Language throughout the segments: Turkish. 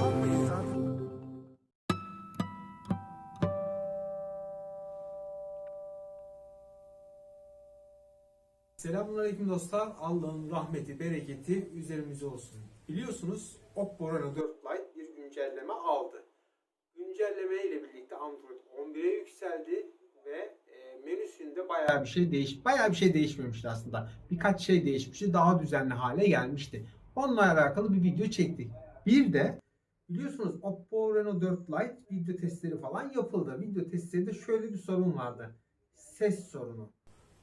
Bakmayın zaten. Selamünaleyküm dostlar. Allah'ın rahmeti, bereketi üzerimize olsun. Biliyorsunuz Oppo Reno 4 Lite bir güncelleme aldı. Güncelleme ile birlikte Android 11'e yükseldi ve menüsünde bayağı bir şey değiş bayağı bir şey değişmemişti aslında. Birkaç şey değişmişti. Daha düzenli hale gelmişti. Onunla alakalı bir video çektik. Bir de biliyorsunuz Oppo Reno 4 Lite video testleri falan yapıldı. Video testlerinde şöyle bir sorun vardı. Ses sorunu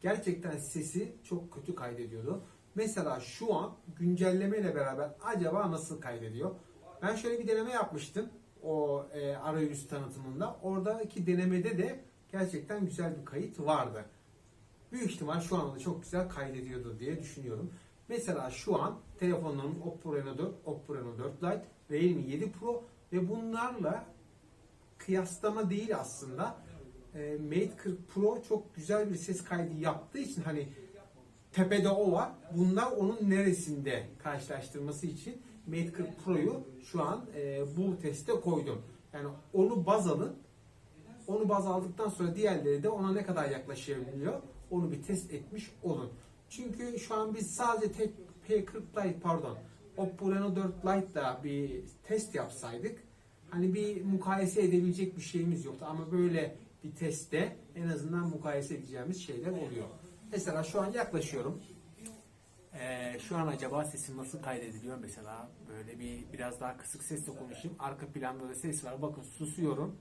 gerçekten sesi çok kötü kaydediyordu. Mesela şu an güncelleme ile beraber acaba nasıl kaydediyor? Ben şöyle bir deneme yapmıştım o e, arayüz tanıtımında. Oradaki denemede de gerçekten güzel bir kayıt vardı. Büyük ihtimal şu anda da çok güzel kaydediyordur diye düşünüyorum. Mesela şu an telefonlarım Oppo Reno 4, Oppo Reno 4 Lite, Realme 7 Pro ve bunlarla kıyaslama değil aslında. E, Mate 40 Pro çok güzel bir ses kaydı yaptığı için hani tepede o var. Bunlar onun neresinde karşılaştırması için Mate 40 Pro'yu şu an e, bu teste koydum. Yani onu baz alın. Onu baz aldıktan sonra diğerleri de ona ne kadar yaklaşabiliyor onu bir test etmiş olun. Çünkü şu an biz sadece tek P40 Lite pardon Oppo Reno 4 Lite'da bir test yapsaydık hani bir mukayese edebilecek bir şeyimiz yoktu ama böyle bir testte en azından mukayese edeceğimiz şeyler oluyor. Mesela şu an yaklaşıyorum. Ee, şu an acaba sesim nasıl kaydediliyor mesela böyle bir biraz daha kısık sesle konuşayım. Arka planda da ses var. Bakın susuyorum.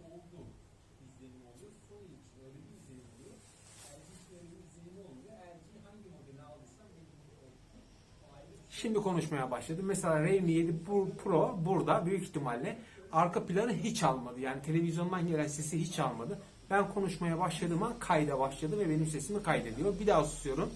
Şimdi konuşmaya başladım. Mesela Realme 7 Pro burada büyük ihtimalle arka planı hiç almadı. Yani televizyondan gelen sesi hiç almadı. Ben konuşmaya başladığım an kayda başladı ve benim sesimi kaydediyor. Bir daha susuyorum.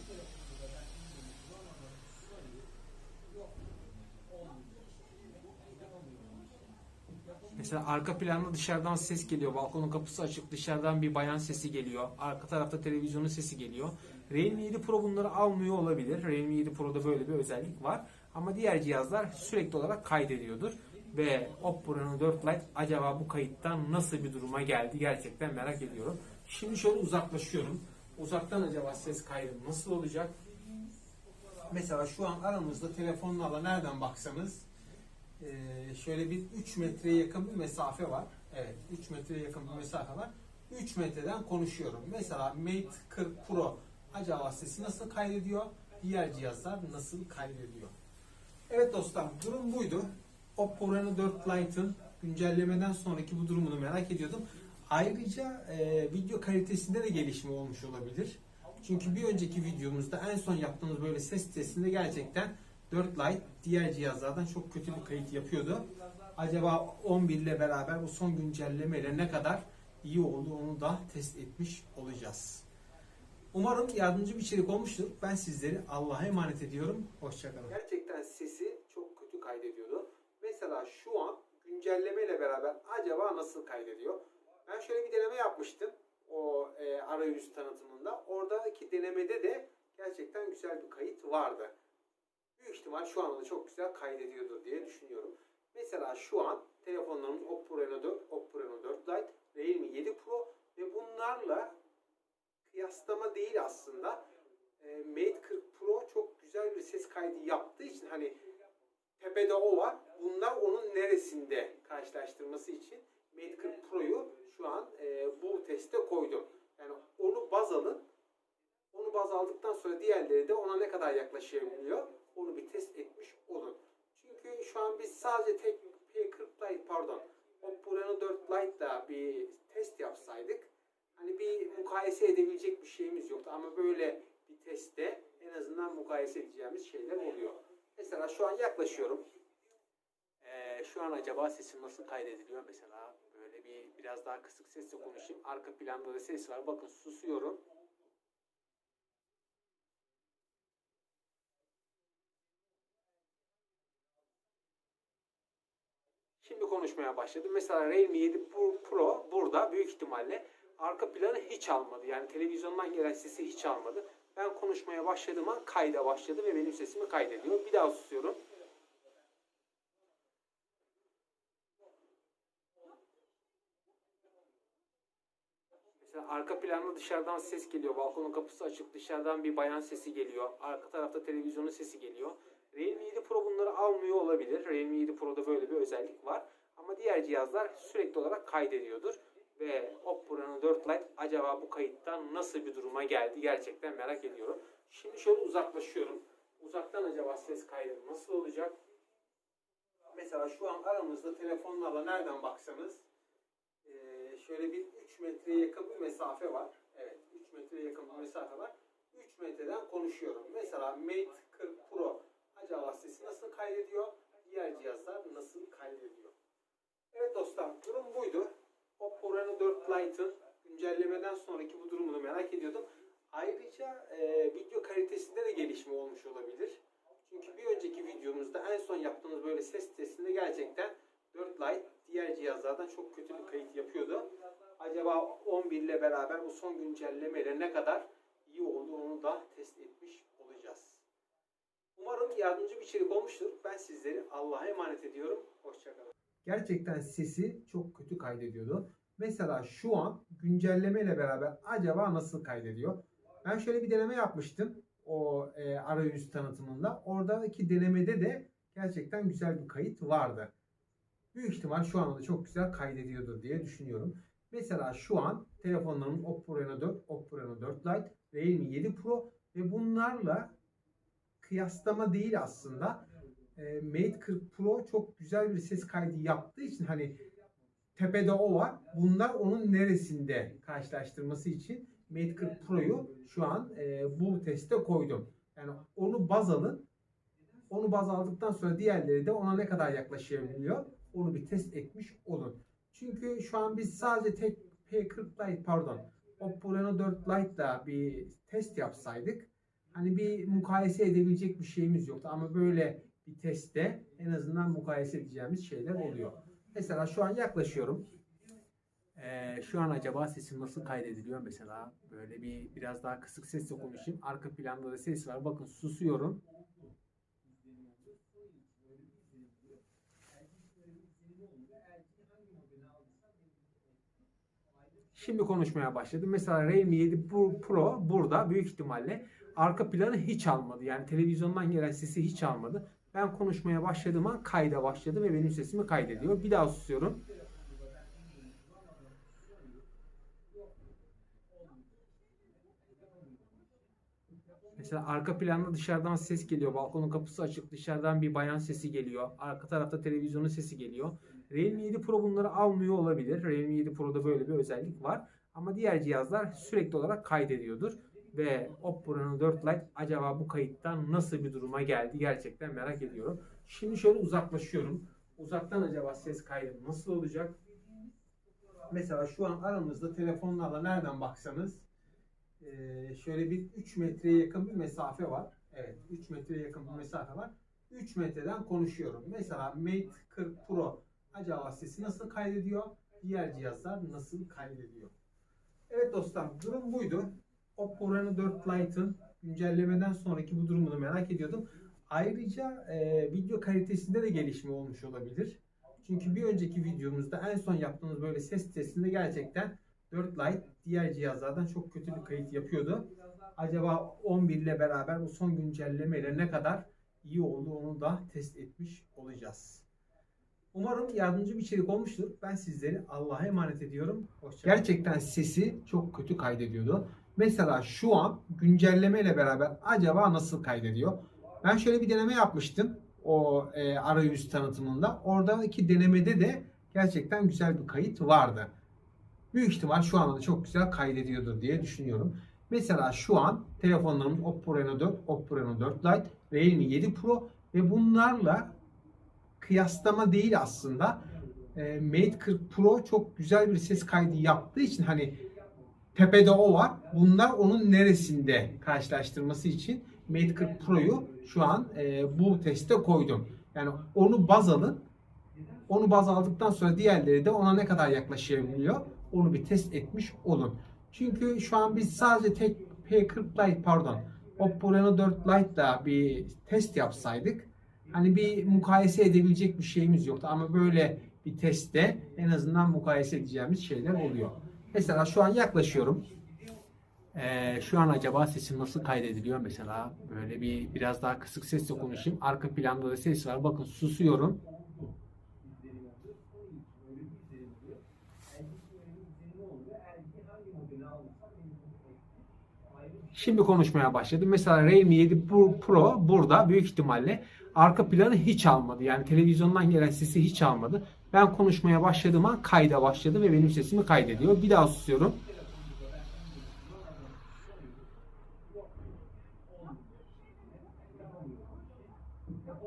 Mesela arka planda dışarıdan ses geliyor. Balkonun kapısı açık. Dışarıdan bir bayan sesi geliyor. Arka tarafta televizyonun sesi geliyor. Realme 7 Pro bunları almıyor olabilir. Realme 7 Pro'da böyle bir özellik var. Ama diğer cihazlar sürekli olarak kaydediyordur. Ve Oppo Reno 4 Lite acaba bu kayıttan nasıl bir duruma geldi gerçekten merak ediyorum. Şimdi şöyle uzaklaşıyorum. Uzaktan acaba ses kaydı nasıl olacak? Mesela şu an aramızda telefonla nereden baksanız ee, şöyle bir 3 metreye yakın bir mesafe var. Evet 3 metreye yakın bir mesafe var. 3 metreden konuşuyorum. Mesela Mate 40 Pro acaba sesi nasıl kaydediyor? Diğer cihazlar nasıl kaydediyor? Evet dostlar durum buydu. Oppo Reno 4 Lite'ın güncellemeden sonraki bu durumunu merak ediyordum. Ayrıca e, video kalitesinde de gelişme olmuş olabilir. Çünkü bir önceki videomuzda en son yaptığımız böyle ses testinde gerçekten 4 Lite diğer cihazlardan çok kötü bir kayıt yapıyordu. Acaba 11 ile beraber bu son güncellemeyle ne kadar iyi oldu onu da test etmiş olacağız. Umarım yardımcı bir içerik olmuştur. Ben sizleri Allah'a emanet ediyorum. Hoşçakalın. Gerçekten sesi çok kötü kaydediyordu. Mesela şu an güncelleme ile beraber acaba nasıl kaydediyor? Ben şöyle bir deneme yapmıştım. O e, arayüz tanıtımında. Oradaki denemede de gerçekten güzel bir kayıt vardı. Büyük ihtimal şu anda da çok güzel kaydediyordur diye düşünüyorum. Mesela şu an telefonlarımız Oppo Reno 4, Oppo Reno 4 Lite, Realme 7 Pro ve bunlarla kıyaslama değil aslında. E, Mate 40 Pro çok güzel bir ses kaydı yaptığı için hani tepede o var. Bunlar onun neresinde karşılaştırması için Mate 40 Pro'yu şu an e, bu teste koydum. Yani onu baz alın. Onu baz aldıktan sonra diğerleri de ona ne kadar yaklaşabiliyor onu bir test etmiş olun. Çünkü şu an biz sadece tek P40 Lite pardon Oppo Reno 4 Lite'da bir test yapsaydık hani bir mukayese edebilecek bir şeyimiz yoktu ama böyle bir testte en azından mukayese edeceğimiz şeyler oluyor. Mesela şu an yaklaşıyorum. Ee, şu an acaba sesim nasıl kaydediliyor mesela böyle bir biraz daha kısık sesle konuşayım. Arka planda da ses var. Bakın susuyorum. Şimdi konuşmaya başladım. Mesela Realme 7 Pro burada büyük ihtimalle arka planı hiç almadı. Yani televizyondan gelen sesi hiç almadı. Ben konuşmaya başladığım an kayda başladı ve benim sesimi kaydediyor. Bir daha susuyorum. Mesela arka planda dışarıdan ses geliyor. Balkonun kapısı açık. Dışarıdan bir bayan sesi geliyor. Arka tarafta televizyonun sesi geliyor. Realme 7 Pro bunları almıyor olabilir. Realme 7 Pro'da böyle bir özellik var. Ama diğer cihazlar sürekli olarak kaydediyordur. Ve Reno 4 Lite acaba bu kayıttan nasıl bir duruma geldi gerçekten merak ediyorum. Şimdi şöyle uzaklaşıyorum. Uzaktan acaba ses kaydı nasıl olacak? Mesela şu an aramızda telefonlarla nereden baksanız ee, şöyle bir 3 metreye yakın bir mesafe var. Evet 3 metreye yakın bir mesafe var. 3 metreden konuşuyorum. Mesela Mate 40 Pro acaba sesi nasıl kaydediyor? Diğer cihazlar nasıl kaydediyor? Evet dostlar durum buydu. Oppo Reno 4 Lite'ın güncellemeden sonraki bu durumunu merak ediyordum. Ayrıca e, video kalitesinde de gelişme olmuş olabilir. Çünkü bir önceki videomuzda en son yaptığımız böyle ses testinde gerçekten 4 Lite diğer cihazlardan çok kötü bir kayıt yapıyordu. Acaba 11 ile beraber bu son güncellemeyle ne kadar iyi oldu onu da test etmiş olacağız. Umarım yardımcı bir içerik olmuştur. Ben sizleri Allah'a emanet ediyorum. Hoşçakalın. Gerçekten sesi çok kötü kaydediyordu. Mesela şu an güncellemeyle beraber acaba nasıl kaydediyor? Ben şöyle bir deneme yapmıştım o e, arayüz tanıtımında. Oradaki denemede de gerçekten güzel bir kayıt vardı. Büyük ihtimal şu anda da çok güzel kaydediyordur diye düşünüyorum. Mesela şu an telefonlarımız Oppo Reno 4, Oppo Reno 4 Lite, Realme 7 Pro ve bunlarla kıyaslama değil aslında. E, Mate 40 Pro çok güzel bir ses kaydı yaptığı için hani tepede o var. Bunlar onun neresinde karşılaştırması için Mate 40 Pro'yu şu an e, bu teste koydum. Yani onu baz alın. Onu baz aldıktan sonra diğerleri de ona ne kadar yaklaşabiliyor onu bir test etmiş olun. Çünkü şu an biz sadece tek P40 Lite pardon Oppo Reno 4 Lite'da bir test yapsaydık hani bir mukayese edebilecek bir şeyimiz yoktu ama böyle bir testte en azından mukayese edeceğimiz şeyler oluyor. Mesela şu an yaklaşıyorum. Ee, şu an acaba sesim nasıl kaydediliyor mesela böyle bir biraz daha kısık sesle konuşayım. Arka planda da ses var. Bakın susuyorum. Şimdi konuşmaya başladım. Mesela Realme 7 Pro burada büyük ihtimalle arka planı hiç almadı. Yani televizyondan gelen sesi hiç almadı. Ben konuşmaya başladığım an kayda başladı ve benim sesimi kaydediyor. Bir daha susuyorum. Mesela arka planda dışarıdan ses geliyor. Balkonun kapısı açık. Dışarıdan bir bayan sesi geliyor. Arka tarafta televizyonun sesi geliyor. Realme 7 Pro bunları almıyor olabilir. Realme 7 Pro'da böyle bir özellik var. Ama diğer cihazlar sürekli olarak kaydediyordur. Ve Oppo Reno 4 Lite acaba bu kayıttan nasıl bir duruma geldi gerçekten merak ediyorum. Şimdi şöyle uzaklaşıyorum. Uzaktan acaba ses kaydı nasıl olacak? Mesela şu an aramızda telefonlarla nereden baksanız ee, şöyle bir 3 metreye yakın bir mesafe var. Evet 3 metreye yakın bir mesafe var. 3 metreden konuşuyorum. Mesela Mate 40 Pro acaba sesi nasıl kaydediyor? Diğer cihazlar nasıl kaydediyor? Evet dostlar durum buydu. Oppo Reno 4 Lite'ın güncellemeden sonraki bu durumunu merak ediyordum. Ayrıca e, video kalitesinde de gelişme olmuş olabilir. Çünkü bir önceki videomuzda en son yaptığımız böyle ses testinde gerçekten 4 Lite diğer cihazlardan çok kötü bir kayıt yapıyordu. Acaba 11 ile beraber bu son güncellemeyle ne kadar iyi oldu onu da test etmiş olacağız. Umarım yardımcı bir içerik olmuştur. Ben sizleri Allah'a emanet ediyorum. Hoşçakalın. Gerçekten sesi çok kötü kaydediyordu. Mesela şu an güncelleme ile beraber acaba nasıl kaydediyor? Ben şöyle bir deneme yapmıştım o e, arayüz tanıtımında. Oradaki denemede de gerçekten güzel bir kayıt vardı. Büyük ihtimal şu anda da çok güzel kaydediyordur diye düşünüyorum. Mesela şu an telefonlarımız Oppo Reno 4, Oppo Reno 4 Lite, Realme 7 Pro ve bunlarla kıyaslama değil aslında. E, Mate 40 Pro çok güzel bir ses kaydı yaptığı için hani tepede o var. Bunlar onun neresinde karşılaştırması için Mate 40 Pro'yu şu an e, bu teste koydum. Yani onu baz alın. Onu baz aldıktan sonra diğerleri de ona ne kadar yaklaşabiliyor onu bir test etmiş olun. Çünkü şu an biz sadece tek P40 Lite pardon Oppo Reno 4 Lite'da bir test yapsaydık hani bir mukayese edebilecek bir şeyimiz yoktu ama böyle bir testte en azından mukayese edeceğimiz şeyler oluyor. Mesela şu an yaklaşıyorum. Ee, şu an acaba sesim nasıl kaydediliyor mesela böyle bir biraz daha kısık sesle konuşayım. Arka planda da ses var. Bakın susuyorum. Şimdi konuşmaya başladım. Mesela Realme 7 Pro, burada büyük ihtimalle arka planı hiç almadı. Yani televizyondan gelen sesi hiç almadı. Ben konuşmaya başladığım an kayda başladı ve benim sesimi kaydediyor. Bir daha susuyorum.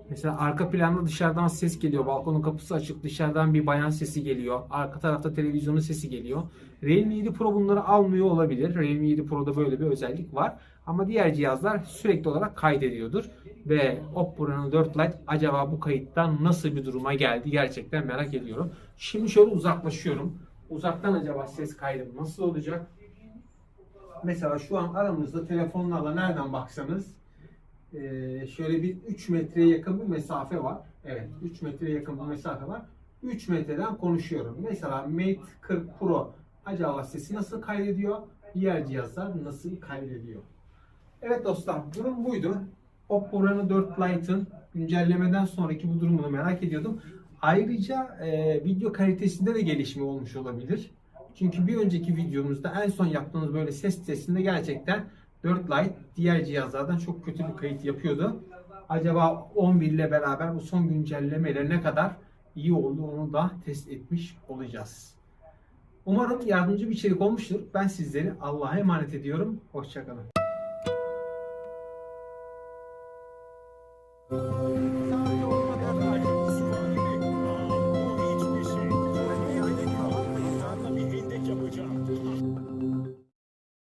Mesela arka planda dışarıdan ses geliyor. Balkonun kapısı açık. Dışarıdan bir bayan sesi geliyor. Arka tarafta televizyonun sesi geliyor. Realme 7 Pro bunları almıyor olabilir. Realme 7 Pro'da böyle bir özellik var. Ama diğer cihazlar sürekli olarak kaydediyordur. Ve Oppo Reno 4 Lite acaba bu kayıttan nasıl bir duruma geldi gerçekten merak ediyorum. Şimdi şöyle uzaklaşıyorum. Uzaktan acaba ses kaydı nasıl olacak? Mesela şu an aramızda telefonlarla nereden baksanız ee, şöyle bir 3 metreye yakın bir mesafe var. Evet 3 metreye yakın bir mesafe var. 3 metreden konuşuyorum. Mesela Mate 40 Pro acaba sesi nasıl kaydediyor? Diğer cihazlar nasıl kaydediyor? Evet dostlar durum buydu. Oppo Reno 4 Lite'ın güncellemeden sonraki bu durumunu merak ediyordum. Ayrıca e, video kalitesinde de gelişme olmuş olabilir. Çünkü bir önceki videomuzda en son yaptığımız böyle ses testinde gerçekten 4 Lite diğer cihazlardan çok kötü bir kayıt yapıyordu. Acaba 11 ile beraber bu son güncellemeyle ne kadar iyi oldu onu da test etmiş olacağız. Umarım yardımcı bir içerik olmuştur. Ben sizleri Allah'a emanet ediyorum. Hoşçakalın. Thank you.